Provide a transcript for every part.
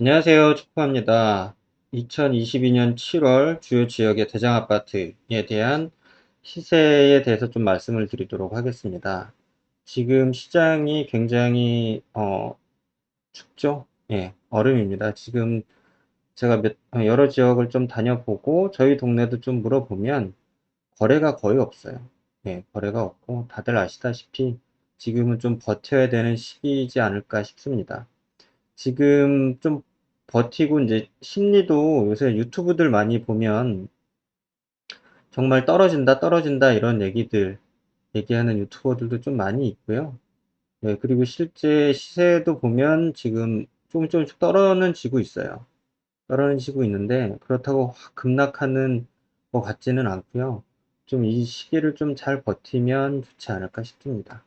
안녕하세요. 축구합니다. 2022년 7월 주요 지역의 대장 아파트에 대한 시세에 대해서 좀 말씀을 드리도록 하겠습니다. 지금 시장이 굉장히 어, 춥죠? 예, 얼음입니다. 지금 제가 몇, 어, 여러 지역을 좀 다녀보고 저희 동네도 좀 물어보면 거래가 거의 없어요. 예, 거래가 없고 다들 아시다시피 지금은 좀 버텨야 되는 시기이지 않을까 싶습니다. 지금 좀 버티고 이제 심리도 요새 유튜브들 많이 보면 정말 떨어진다, 떨어진다 이런 얘기들 얘기하는 유튜버들도 좀 많이 있고요. 네, 그리고 실제 시세도 보면 지금 조금 조금씩 떨어지고 있어요. 떨어지고 있는데 그렇다고 확 급락하는 것 같지는 않고요. 좀 이 시기를 좀 잘 버티면 좋지 않을까 싶습니다.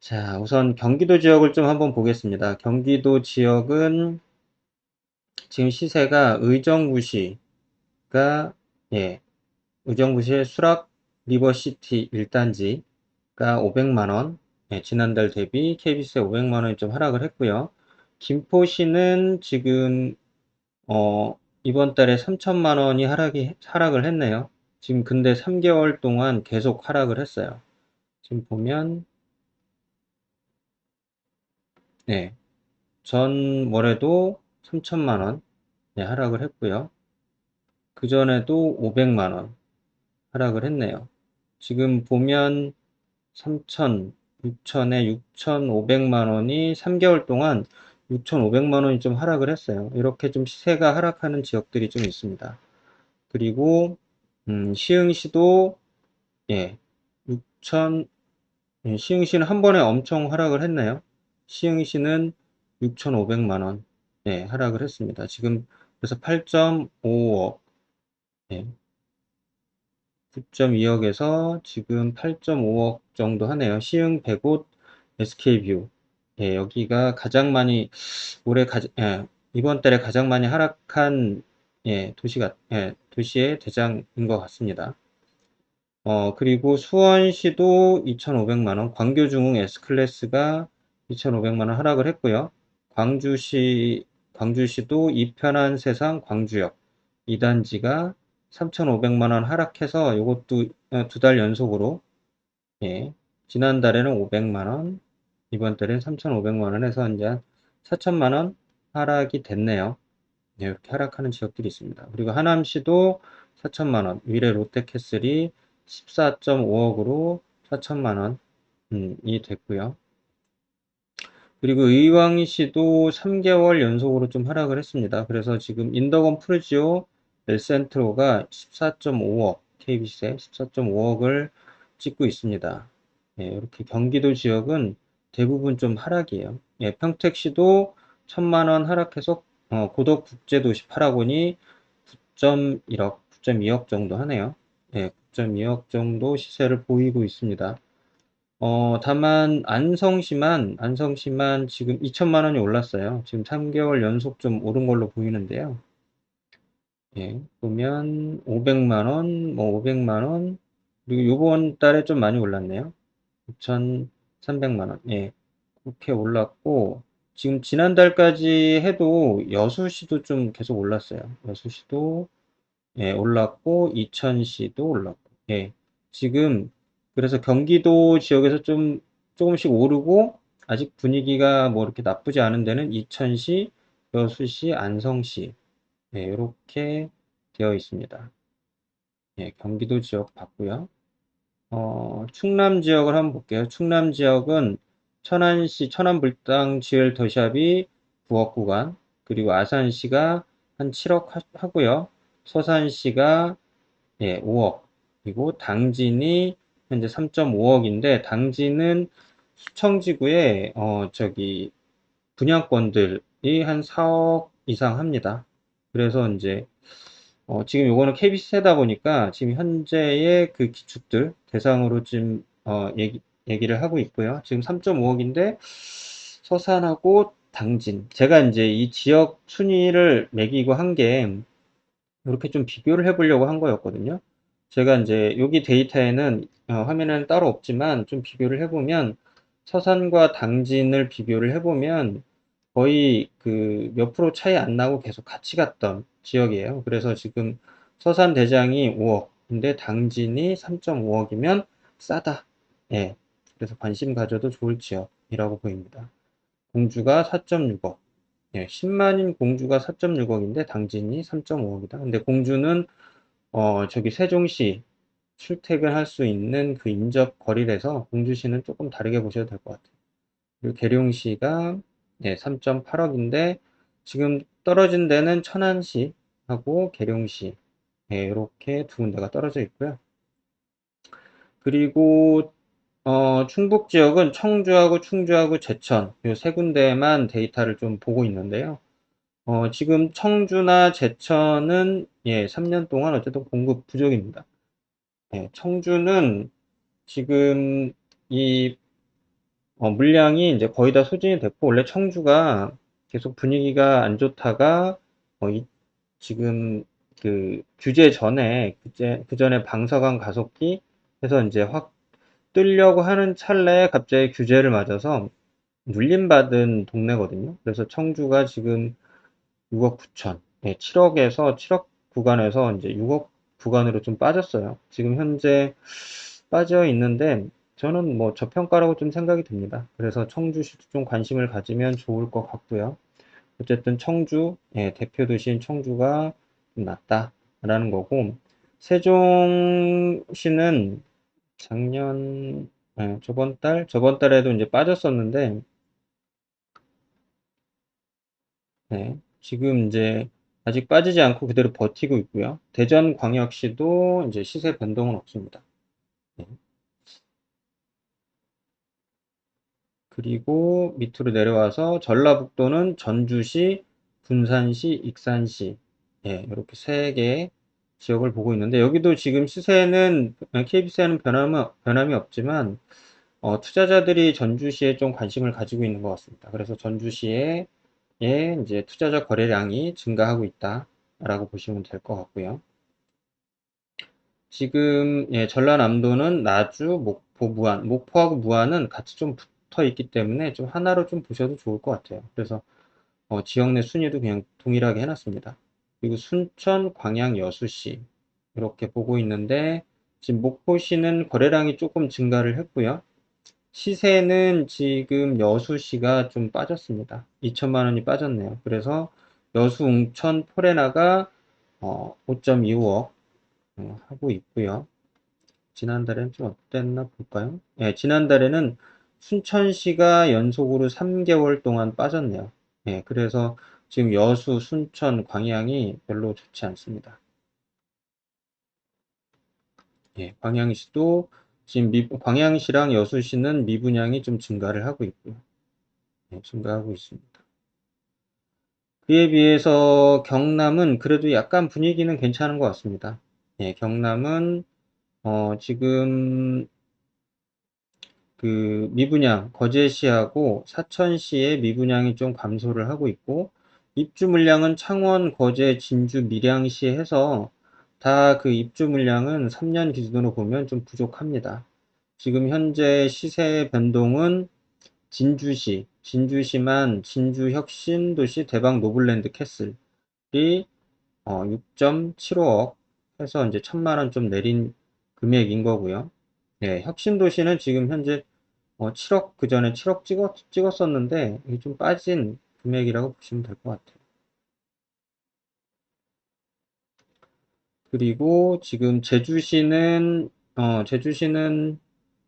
자, 우선 경기도 지역을 좀 한번 보겠습니다. 경기도 지역은 지금 시세가 의정부시가 예, 의정부시의 수락 리버시티 1단지가 500만원 예, 지난달 대비 KBS에 500만원이 좀 하락을 했고요. 김포시는 지금 어, 이번 달에 3천만원이 하락이, 하락을 했네요. 지금 근데 3개월 동안 계속 하락을 했어요. 지금 보면 네, 전 월에도 3천만원 네, 하락을 했고요. 그 전에도 500만원 하락을 했네요. 지금 보면 3천, 6천에 6,500만원이 3개월 동안 6,500만원이 좀 하락을 했어요. 이렇게 좀 시세가 하락하는 지역들이 좀 있습니다. 그리고 음, 시흥시도 예, 6천 예, 시흥시는 한 번에 엄청 하락을 했네요. 시흥시는 6,500만원 예, 하락을 했습니다. 지금 그래서 8.5억 예, 9.2억에서 지금 8.5억 정도 하네요. 시흥 100곳 SK뷰 예, 여기가 가장 많이 올해 가, 예, 이번 달에 가장 많이 하락한 예, 도시가 예, 도시의 대장인 것 같습니다. 어, 그리고 수원시도 2,500만 원, 광교중흥 S클래스가 2,500만 원 하락을 했고요. 광주시, 광주시도 이편한 세상 광주역 2단지가 3,500만원 하락해서 이것도 어, 두달 연속으로 예, 지난달에는 500만원, 이번 달엔 3,500만원 해서 이제 4천만원 하락이 됐네요. 네, 이렇게 하락하는 지역들이 있습니다. 그리고 하남시도 4천만원, 위례 롯데캐슬이 14.5억으로 4천만원이 음, 됐고요. 그리고 의왕시도 3개월 연속으로 좀 하락을 했습니다. 그래서 지금 인더건 프르지오 멜센트로가 14.5억, KBC에 14.5억을 찍고 있습니다. 예, 이렇게 경기도 지역은 대부분 좀 하락이에요. 예, 평택시도 1천만원 하락해서 어, 고덕국제도시 파라곤이 9.1억, 9.2억 정도 하네요. 예, 9.2억 정도 시세를 보이고 있습니다. 어, 다만 안성시만 안성시만 지금 2천만 원이 올랐어요. 지금 3개월 연속 좀 오른 걸로 보이는데요. 예, 보면 500만 원, 뭐 500만 원, 그리고 요번 달에 좀 많이 올랐네요. 9,300만 원. 예. 그렇게 올랐고 지금 지난달까지 해도 여수시도 좀 계속 올랐어요. 여수시도 예, 올랐고 이천시도 올랐고. 예. 지금 그래서 경기도 지역에서 좀 조금씩 오르고 아직 분위기가 뭐 이렇게 나쁘지 않은 데는 이천시, 여수시, 안성시 네, 이렇게 되어 있습니다. 예, 경기도 지역 봤고요. 어, 충남 지역을 한번 볼게요. 충남 지역은 천안시, 천안불당 지을 더샵이 9억 구간, 그리고 아산시가 한 7억 하, 고요 서산시가 예, 5억, 그리고 당진이 현재 3.5억인데 당진은 수청지구에 어, 저기 분양권들이 한 4억 이상 합니다. 그래서 이제 어, 지금 요거는 KBC 세다 보니까 지금 현재의 그 기축들 대상으로 지금 어, 얘기, 얘기를 하고 있고요. 지금 3.5억인데 서산하고 당진 제가 이제 이 지역 순위를 매기고 한 게 이렇게 좀 비교를 해보려고 한 거였거든요. 제가 이제 여기 데이터에는 어, 화면에는 따로 없지만 좀 비교를 해보면 서산과 당진을 비교를 해보면 거의 그 몇 프로 차이 안 나고 계속 같이 갔던 지역이에요. 그래서 지금 서산 대장이 5억, 근데 당진이 3.5억이면 싸다. 예. 그래서 관심 가져도 좋을 지역이라고 보입니다. 공주가 4.6억. 예, 10만인 공주가 4.6억인데 당진이 3.5억이다. 근데 공주는 어, 저기 세종시 출퇴근할 수 있는 그 인접 거리라서 공주시는 조금 다르게 보셔도 될 것 같아요. 그리고 계룡시가 예, 3.8억인데 지금 떨어진 데는 천안시하고 계룡시 예, 이렇게 두 군데가 떨어져 있고요. 그리고 어, 충북 지역은 청주하고 충주하고 제천 이 세 군데만 데이터를 좀 보고 있는데요. 어, 지금 청주나 제천은 예, 3년 동안 어쨌든 공급 부족입니다. 예, 청주는 지금 이 어, 물량이 이제 거의 다 소진이 됐고 원래 청주가 계속 분위기가 안 좋다가 어, 이, 지금 그 규제 전에 그제 그 전에 방사관 가속기 해서 이제 확 뜨려고 하는 찰나에 갑자기 규제를 맞아서 눌림받은 동네거든요. 그래서 청주가 지금 6억 9천, 네, 7억에서 7억 구간에서 이제 6억 구간으로 좀 빠졌어요. 지금 현재 빠져 있는데 저는 뭐 저평가라고 좀 생각이 듭니다. 그래서 청주시도 좀 관심을 가지면 좋을 것 같고요. 어쨌든 청주, 예, 대표 도시인 청주가 좀 낫다라는 거고, 세종시는 작년, 예, 저번 달, 저번 달에도 이제 빠졌었는데, 네, 지금 이제 아직 빠지지 않고 그대로 버티고 있고요. 대전광역시도 이제 시세 변동은 없습니다. 네. 그리고 밑으로 내려와서 전라북도는 전주시, 분산시, 익산시, 예, 이렇게 세 개의 지역을 보고 있는데 여기도 지금 시세는 KB세는 변함이, 변함이 없지만 어, 투자자들이 전주시에 좀 관심을 가지고 있는 것 같습니다. 그래서 전주시에 예, 이제 투자자 거래량이 증가하고 있다라고 보시면 될 것 같고요. 지금 예, 전라남도는 나주, 목포, 무안, 목포하고 무안은 같이 좀 붙어 있기 때문에 좀 하나로 좀 보셔도 좋을 것 같아요. 그래서 어, 지역 내 순위도 그냥 동일하게 해놨습니다. 그리고 순천, 광양, 여수시 이렇게 보고 있는데 지금 목포시는 거래량이 조금 증가를 했고요. 시세는 지금 여수시가 좀 빠졌습니다. 2천만 원이 빠졌네요. 그래서 여수, 웅천, 포레나가 어, 5.25억 어, 하고 있고요. 지난달에는 좀 어땠나 볼까요? 네, 지난달에는 순천시가 연속으로 3개월 동안 빠졌네요. 네, 그래서 지금 여수, 순천, 광양이 별로 좋지 않습니다. 예, 광양시도 지금 미, 광양시랑 여수시는 미분양이 좀 증가를 하고 있고요. 예, 증가하고 있습니다. 그에 비해서 경남은 그래도 약간 분위기는 괜찮은 것 같습니다. 예, 경남은 어, 지금 그 미분양 거제시하고 사천시의 미분양이 좀 감소를 하고 있고 입주 물량은 창원, 거제, 진주, 밀양시 해서 다 그 입주 물량은 3년 기준으로 보면 좀 부족합니다. 지금 현재 시세 변동은 진주시, 진주시만 진주 혁신도시 대박 노블랜드 캐슬이 어, 6.75억 해서 이제 천만 원 좀 내린 금액인 거고요. 네, 혁신도시는 지금 현재 어, 7억 그 전에 7억 찍었, 찍었었는데 이게 좀 빠진 금액이라고 보시면 될 것 같아요. 그리고 지금 제주시는 어, 제주시는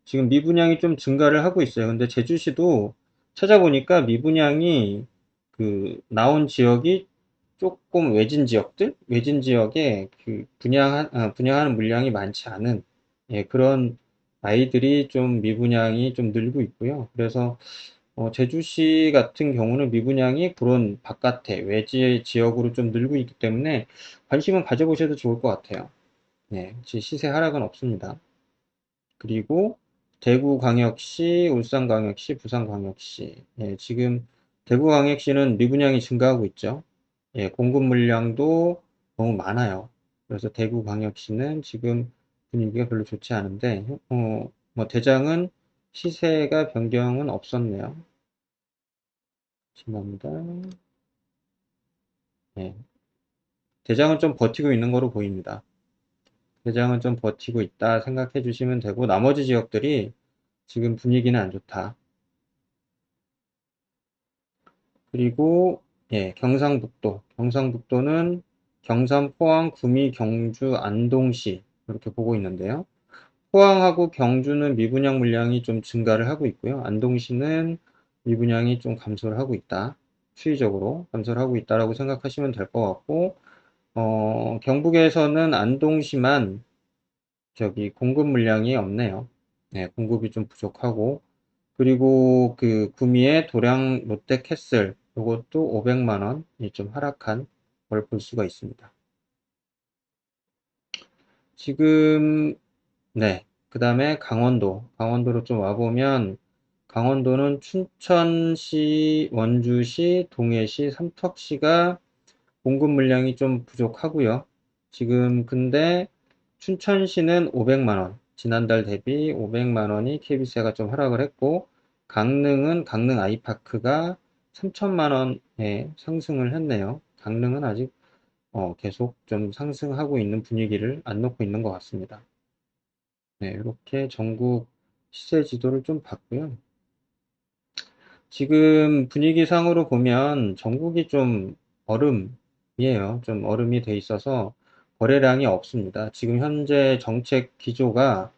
지금 미분양이 좀 증가를 하고 있어요. 근데 제주시도 찾아보니까 미분양이 그 나온 지역이 조금 외진 지역들, 외진 지역에 그 분양 아, 분양하는 물량이 많지 않은 예, 그런 아이들이 좀 미분양이 좀 늘고 있고요. 그래서 어, 제주시 같은 경우는 미분양이 그런 바깥에 외지 지역으로 좀 늘고 있기 때문에 관심은 가져보셔도 좋을 것 같아요. 네, 시세 하락은 없습니다. 그리고 대구광역시, 울산광역시, 부산광역시. 예, 지금 대구광역시는 미분양이 증가하고 있죠. 예, 공급 물량도 너무 많아요. 그래서 대구광역시는 지금 분위기가 별로 좋지 않은데, 어, 뭐 대장은 시세가 변경은 없었네요. 지난달 네. 대장은 좀 버티고 있는 거로 보입니다. 대장은 좀 버티고 있다 생각해 주시면 되고 나머지 지역들이 지금 분위기는 안 좋다. 그리고 예, 경상북도. 경상북도는 경산, 포항, 구미, 경주, 안동시 이렇게 보고 있는데요. 포항하고 경주는 미분양 물량이 좀 증가를 하고 있고요. 안동시는 미분양이 좀 감소를 하고 있다. 추이적으로 감소를 하고 있다라고 생각하시면 될 것 같고 어, 경북에서는 안동시만 저기 공급 물량이 없네요. 네, 공급이 좀 부족하고 그리고 그 구미의 도량 롯데캐슬 이것도 500만 원이 좀 하락한 걸 볼 수가 있습니다. 지금 네, 그 다음에 강원도 강원도로 좀 와보면 강원도는 춘천시, 원주시, 동해시, 삼척시가 공급 물량이 좀 부족하고요. 지금 근데 춘천시는 500만원, 지난달 대비 500만원이 KB세가 좀 하락을 했고, 강릉은 강릉 아이파크가 3천만원에 상승을 했네요. 강릉은 아직 어, 계속 좀 상승하고 있는 분위기를 안 놓고 있는 것 같습니다. 네, 이렇게 전국 시세 지도를 좀 봤고요. 지금 분위기상으로 보면 전국이 좀 얼음이에요. 좀 얼음이 돼 있어서 거래량이 없습니다. 지금 현재 정책 기조가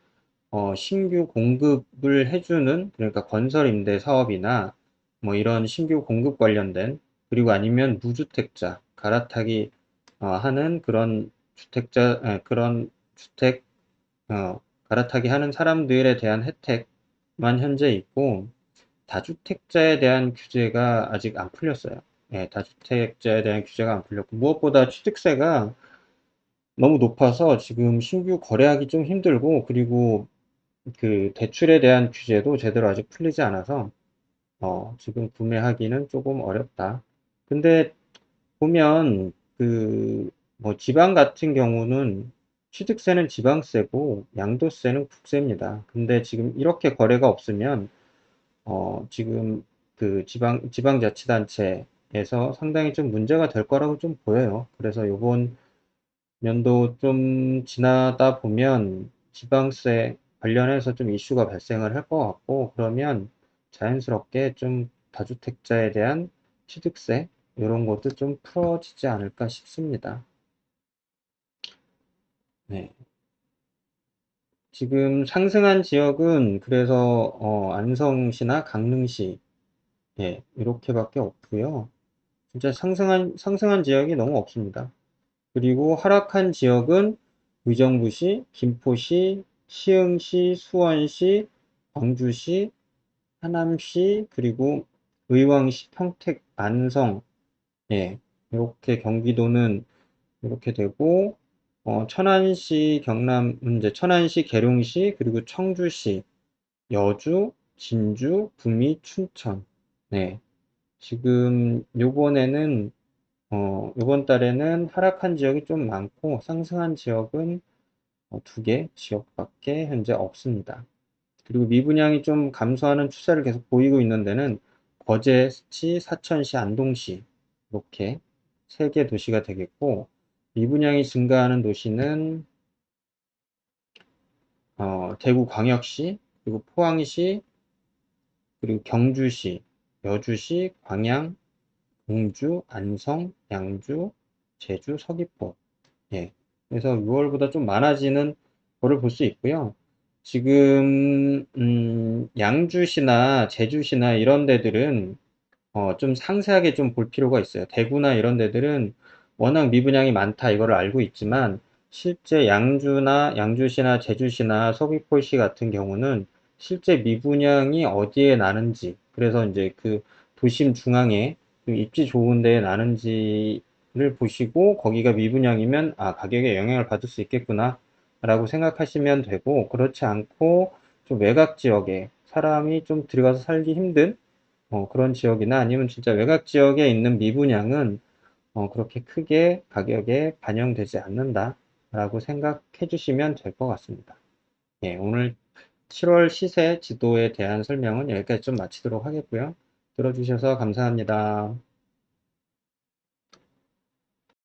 어, 신규 공급을 해주는 그러니까 건설 임대 사업이나 뭐 이런 신규 공급 관련된 그리고 아니면 무주택자 갈아타기 어, 하는 그런 주택자 에, 그런 주택 어, 갈아타기 하는 사람들에 대한 혜택만 현재 있고 다주택자에 대한 규제가 아직 안 풀렸어요. 예, 다주택자에 대한 규제가 안 풀렸고 무엇보다 취득세가 너무 높아서 지금 신규 거래하기 좀 힘들고 그리고 그 대출에 대한 규제도 제대로 아직 풀리지 않아서 어, 지금 구매하기는 조금 어렵다. 근데 보면 그 뭐 지방 같은 경우는 취득세는 지방세고 양도세는 국세입니다. 근데 지금 이렇게 거래가 없으면 어, 지금 그 지방 지방자치단체에서 상당히 좀 문제가 될 거라고 좀 보여요. 그래서 요번 연도 좀 지나다 보면 지방세 관련해서 좀 이슈가 발생을 할 것 같고 그러면 자연스럽게 좀 다주택자에 대한 취득세 이런 것도 좀 풀어지지 않을까 싶습니다. 네. 지금 상승한 지역은 그래서 어, 안성시나 강릉시 예, 이렇게밖에 없고요. 진짜 상승한 상승한 지역이 너무 없습니다. 그리고 하락한 지역은 의정부시, 김포시, 시흥시, 수원시, 광주시, 하남시, 그리고 의왕시, 평택, 안성, 예, 이렇게 경기도는 이렇게 되고, 어, 천안시, 경남, 문제, 천안시, 계룡시, 그리고 청주시, 여주, 진주, 구미, 춘천. 네. 지금 요번에는 어, 이번 달에는 하락한 지역이 좀 많고 상승한 지역은 어, 두개 지역밖에 현재 없습니다. 그리고 미분양이 좀 감소하는 추세를 계속 보이고 있는 데는 거제시, 사천시, 안동시 이렇게 세 개 도시가 되겠고 미분양이 증가하는 도시는 어, 대구광역시 그리고 포항시 그리고 경주시, 여주시, 광양, 공주, 안성, 양주, 제주, 서귀포. 예. 그래서 6월보다 좀 많아지는 거를 볼 수 있고요. 지금 음, 양주시나 제주시나 이런 데들은 어, 좀 상세하게 좀 볼 필요가 있어요. 대구나 이런 데들은 워낙 미분양이 많다 이거를 알고 있지만 실제 양주나 양주시나 제주시나 서귀포시 같은 경우는 실제 미분양이 어디에 나는지 그래서 이제 그 도심 중앙에 입지 좋은 데에 나는지를 보시고 거기가 미분양이면 아 가격에 영향을 받을 수 있겠구나 라고 생각하시면 되고 그렇지 않고 좀 외곽 지역에 사람이 좀 들어가서 살기 힘든 어, 그런 지역이나 아니면 진짜 외곽 지역에 있는 미분양은 어, 그렇게 크게 가격에 반영되지 않는다 라고 생각해 주시면 될 것 같습니다. 예, 오늘 7월 시세 지도에 대한 설명은 여기까지 좀 마치도록 하겠고요. 들어주셔서 감사합니다.